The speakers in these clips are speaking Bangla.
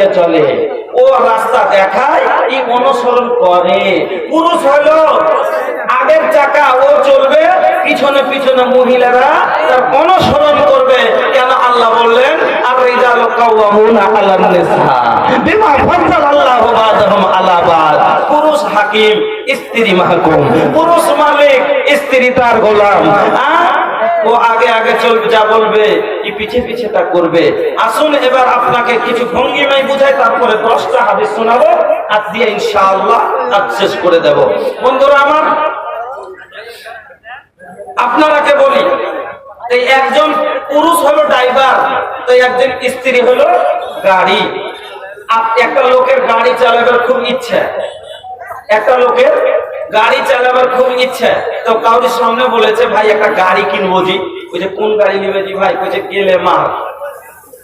নিয়ে চলে। ও রাস্তা দেখায়, ই অনুসরণ করে। পুরুষ হলো, আগের চাকা ও চলবে, পিছনে পিছনে মহিলারা তার অনুসরণ করবে। কেন আল্লাহ বললেন আর পুরুষ হাকিম, স্ত্রী মাহকুম। পুরুষ মালিক, স্ত্রী তার গোলাম। আ? ও আগে আগে চলবে যা বলবে, কি পিছে পিছে তা করবে। আসুন এবার আপনাকে কিছু ভঙ্গিমাই বুঝাই, তারপরে দশটা হাদিস শোনাবো আর দিয়ে ইনশাআল্লাহ আজ শেষ করে দেব। বন্ধুরা আমার, আপনারাকে বলি, এই একজন পুরুষ হলো ড্রাইভার, তো একজন স্ত্রী হলো গাড়ি। একটা লোকের গাড়ি চালাবার খুব ইচ্ছা। একটা লোকের গাড়ি চালাবার খুব ইচ্ছা। তো কাউরির সামনে বলেছে, ভাই, একটা গাড়ি কিনবো জি। যে, কোন গাড়ি নেবে জি ভাই? বলছে গেলে মার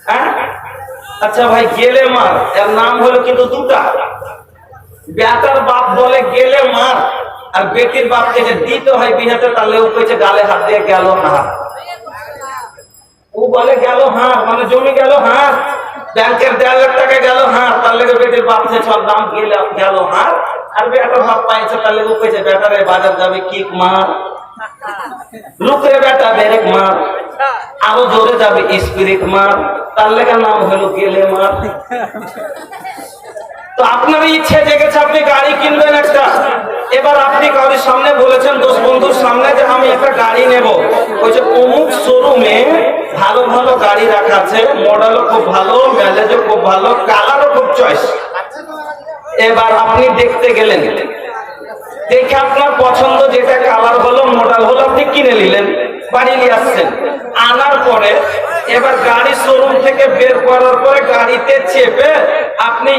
হ্যাঁ? আচ্ছা ভাই, গেলে মার এর নাম হলো কিন্তু দুটা। বেটার বাপ বলে, গেলে মার আর বেটির বাপকে যে দিতে হয় বিহাতে তাহলে ও কইছে, গালে হাত দিয়ে গেল হাত ও বলে, গেল হ্যাঁ মানে জমি গেল হ্যাঁ ব্যাংকের দেড় লাখ টাকা গেল হ্যাঁ তার লেগে বেটির বাপ সব দাম গেল হাত আর বেটার বাপ পাইছে তার লেগে ও কইছে বেটারে বাজার যাবে কিক মার লুকরে বেটা, বেরেক মার আরও জোরে যাবে স্পিরিট মার তার লেগে নাম হলো গেলে মার তো আপনার ইচ্ছে জেগেছে, আপনি গাড়ি কিনবেন একটা। এবার আপনি কারোর সামনে বলেছেন, দোষ বন্ধুর সামনে যে আমি একটা গাড়ি নেব। ওই যে অমুক শোরুমে ভালো ভালো গাড়ি রাখা আছে। মডেলও খুব ভালো ম্যালেজও খুব ভালো কালারও খুব চয়েস এবার আপনি দেখতে গেলেন। দেখে আপনার পছন্দ যেটা কালার হলো মডেল হলো, আপনি কিনে নিলেন, বাড়ি নিয়ে আসছেন। আনার পরে এবার গাড়ি শোরুম থেকে বের করার পরে গাড়িতে চেপে আপনি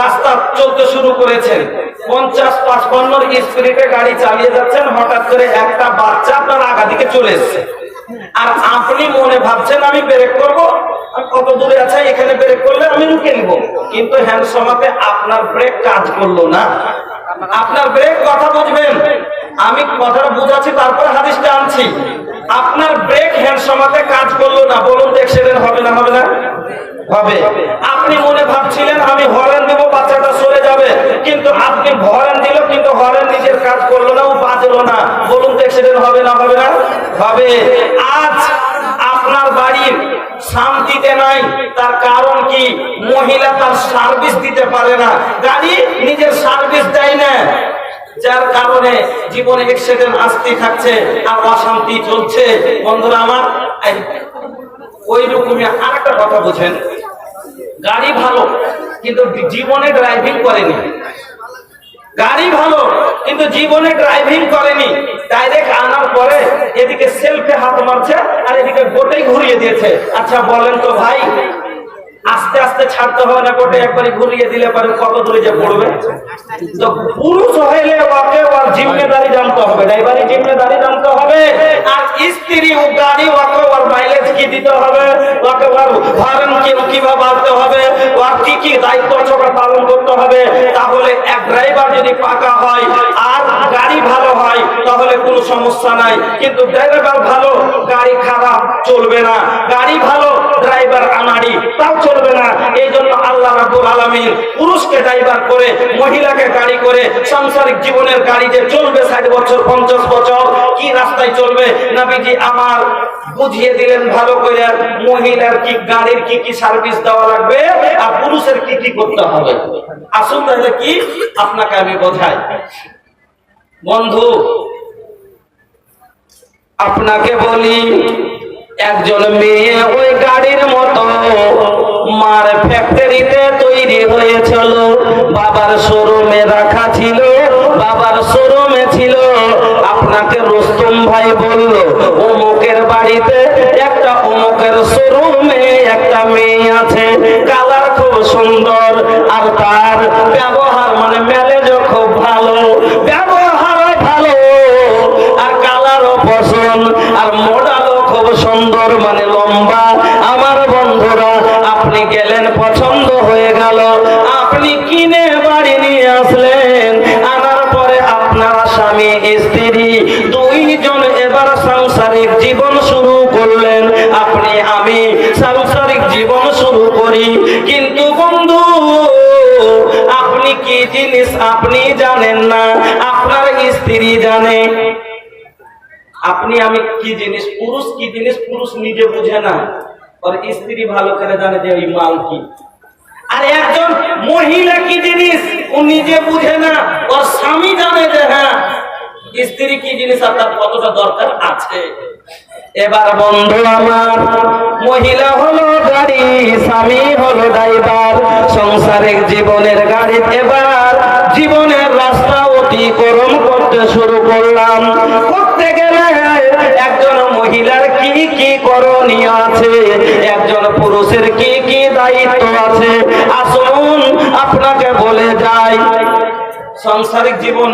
রাস্তা চলতে শুরু করেছেন। পঞ্চাশ, পাঁচপান্নর স্পিরিটে গাড়ি চালিয়ে যাচ্ছেন, হঠাৎ করে একটা বাচ্চা আপনার আগা দিকে চলে এসছে। আর আপনি মনে ভাবছেন, আমি ব্রেক করব? কত দূরে আছে এখানে ব্রেক করলে আমি রুকে নিব। কিন্তু হ্যান্ড সমাতে আপনার ব্রেক কাজ করল না। আপনার ব্রেক কথা বুঝবেন। আমি কথাটা বুঝাচ্ছি, তারপরে হাদিসটা আনছি। আপনার ব্রেক হ্যান্ড সমাতে কাজ করল না। বলুন তো হবে না হবে না? হবে। আপনি মনে ভাবছিলেন, আমি হরেন দেবো, বাচ্চাটা সরে যাবে। কিন্তু আপনি হরেন দিল, কিন্তু হরেন নিজের কাজ করল না, ও বাজলো না। বলুন তো হবে না হবে না? হবে। আজ আপনার বাড়ির শান্তিতে নাই, তার কারণ কি? মহিলা তার সার্ভিস দিতে পারে না। গাড়ি নিজের সার্ভিস দেয় না। যার কারণে জীবনে অ্যাক্সিডেন্ট আসতে থাকছে আর অশান্তি চলছে। বন্ধুরা আমার ওই রকমই আরেকটা কথা বুঝেন। গাড়ি ভালো, কিন্তু জীবনে ড্রাইভিং করেনি। গাড়ি ভালো, কিন্তু জীবনে ড্রাইভিং করেনি। ডাইরেক্ট আনার পরে এদিকে সেলফে হাত মারছে গোটেই ঘুরিয়ে দিয়েছে। আচ্ছা বলেন তো ভাই। আস্তে আস্তে ছাড়তে হবে না, গোটে একবারই ঘুরিয়ে দিলে পরে কত দূরে যে পড়বে? তো পুরুষ হইলে ওকে ওর জিম্মেদারি জানতে হবে ড্রাইভারি জিম্মেদারি জানতে হবে। আর স্ত্রী ও গাড়ি ওকে ওর মাইলেজ কি দিতে হবে? ওকে ওর ভাড়ন কি কীভাবে বাড়তে হবে? ওর কি কি দায়িত্ব আছে পালন করতে হবে? তাহলে এক ড্রাইভার যদি পাকা হয় আর গাড়ি ভালো হয়, তাহলে কোনো সমস্যা নাই। কিন্তু ড্রাইভার ভালো, গাড়ি খারাপ চলবে না। গাড়ি ভালো ড্রাইভার আনাড়ি তাও চলবে না। এই জন্য আল্লাহ রাবুল আলমিন পুরুষকে ড্রাইভার করে, মহিলাকে গাড়ি করে, সাংসারিক জীবনের গাড়ি যে চলবে ষাট বছর, পঞ্চাশ বছর, কি রাস্তায় চলবে? নাবিজি আমার বুঝিয়ে দিলেন ভালো করে, মহিলার কি গাড়ির কি কি সার্ভিস দেওয়া লাগবে আর পুরুষের কি কি করতে হবে? আসুন তাহলে কি? আপনাকে আমি বোঝাই। বন্ধু, আপনাকে বলি একজন মেয়ে ওই গাড়ির মতো মার ফ্যাক্টরিতে তৈরি হয়েছিল। বাবার শোরুমে রাখা ছিল, বাবার শোরুমে ছিল। আপনাকে রুস্তম ভাই বলল, অমুকের বাড়িতে একটা অমুকের শোরুমে একটা মেয়ে আছে। কালার খুব সুন্দর আর তার ব্যবহার মানে ম্যালেজ সুন্দর মানে লম্বা। আমার বন্ধুরা, আপনি গেলেন, পছন্দ হয়ে গেল। আপনি কিনে বাড়ি নিয়ে আসলেন। আনার পরে আপনার স্বামী, স্ত্রী, দুইজন এবার সাংসারিক জীবন শুরু করলেন। আপনি, আমি সাংসারিক জীবন শুরু করি। কিন্তু বন্ধু, আপনি কি জিনিস আপনি জানেন না? আপনার স্ত্রী জানে। আপনি আমি কি জিনিস পুরুষ, কি জিনিস পুরুষ নিজে বুঝে না। ওর স্ত্রী ভালো করে জানে যে ওই মাল কি। আর একজন মহিলা কি জিনিস ও নিজে বুঝে না, ওর স্বামী জানে যে হ্যাঁ স্ত্রী কি জিনিস আর তার কতটা দরকার আছে। এবার বন্ধু আমার, মহিলা হলো গাড়ি, স্বামী হলো ড্রাইভার, সংসারের জীবনের গাড়ি। এবার জীবনের রাস্তা অতিক্রম করতে শুরু করলাম। করতে গেলে একজন মহিলার কি কি করণীয় আছে? একজন পুরুষের কি কি দায়িত্ব আছে? আসুন আপনাকে বলে যাই। সাংসারিক জীবন।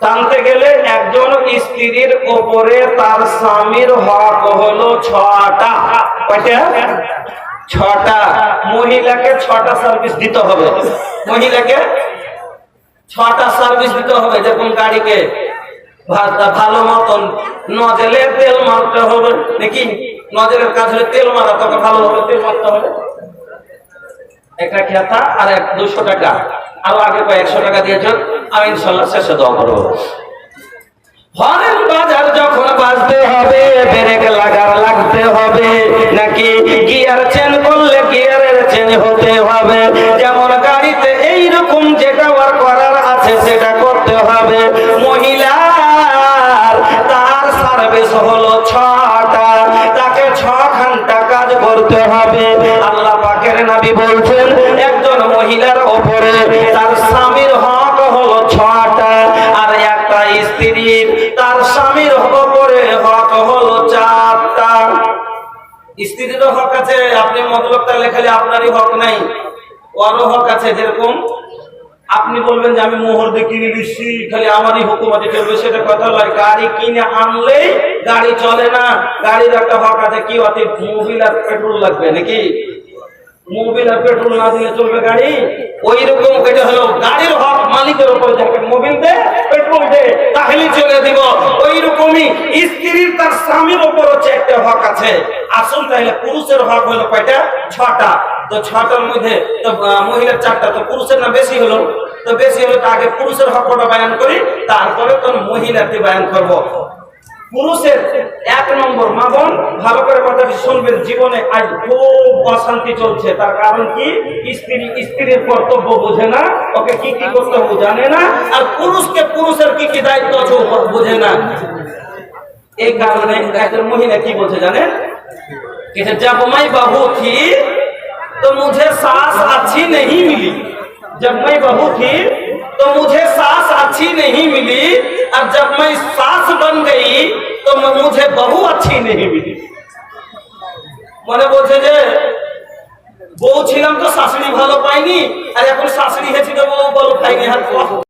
টানতে গেলে একজন স্ত্রীর ওপরে তার স্বামীর হক হলো ছটা। ছটা। মহিলাকে ছটা সার্ভিস দিতে হবে। মহিলাকে ছটা সার্ভিস দিতে হবে যেরকম গাড়িকে। ভা- ভালো মতন নজেলে তেল মারতে হবে। নাকি নজরের কাজ হলে তেল মারা তোকে ভালোভাবে তেল মারতে হবে। একটা খেতা আর এক দুশো টাকা। আরও আগে টাকা আমি ইনশাল্লাহ শেষে করব। বাজার যখন বাজতে হবে, ব্রেক লাগার লাগতে হবে। নাকি গিয়ার চেন করলে গিয়ারের চেন হতে হবে। স্ত্রীরও হক আছে, আপনি মতলবটা লেখালে আপনারই হক নাই। ওরও হক আছে, যেরকম আপনি বলবেন যে আমি মোহর দিয়ে কিনে দিচ্ছি খালি আমারই হুকুমতে চলবে সেটা কথা নয়। গাড়ি কিনে আনলেই গাড়ি চলে না, গাড়ির একটা হক আছে, কি অতি মোবিল আর পেট্রোল লাগবে নাকি? মোবিল আর পেট্রোল না দিলে চলবে গাড়ি? ওই রকম এটা হলো গাড়ির হক মালিকের উপর যাকে মোবিল দে, পেট্রোল দে তাহলে চলে দিব। ওই স্ত্রীর তার স্বামীর উপর হচ্ছে একটা হক আছে। আসল তাহলে পুরুষের হক হলো কয়টা? ছটা। তো ছটার মধ্যে তো মহিলার চারটা, তো পুরুষের না বেশি হলো? তো বেশি হলো আগে পুরুষের হকটা বায়ান করি, তারপরে তো মহিলাকে বায়ান করব। পুরুষের এক নম্বর মা বোন, ভালো করে কথাটি শুনবেন, জীবনে আজ খুব অশান্তি চলছে। তার কারণ কি? স্ত্রী, স্ত্রীর কর্তব্য বোঝে না, ওকে কি কি করতে হবে জানে না, আর পুরুষকে পুরুষের কি কি দায়িত্ব আছে বোঝে না। এই কারণে একজন মহিলা কি বলছে জানেন कि जब मैं बहू थी तो मुझे सास अच्छी नहीं मिली जब मैं बहू थी तो मुझे सास अच्छी नहीं मिली और जब मैं सास बन गई तो म- मुझे बहू अच्छी नहीं मिली মনে বলছে যে বউ ছিলাম তো শাশুড়ি ভালো পাইনি আর এখন শাশুড়ি হয়েছি তো বউ ভালো পাইনি আর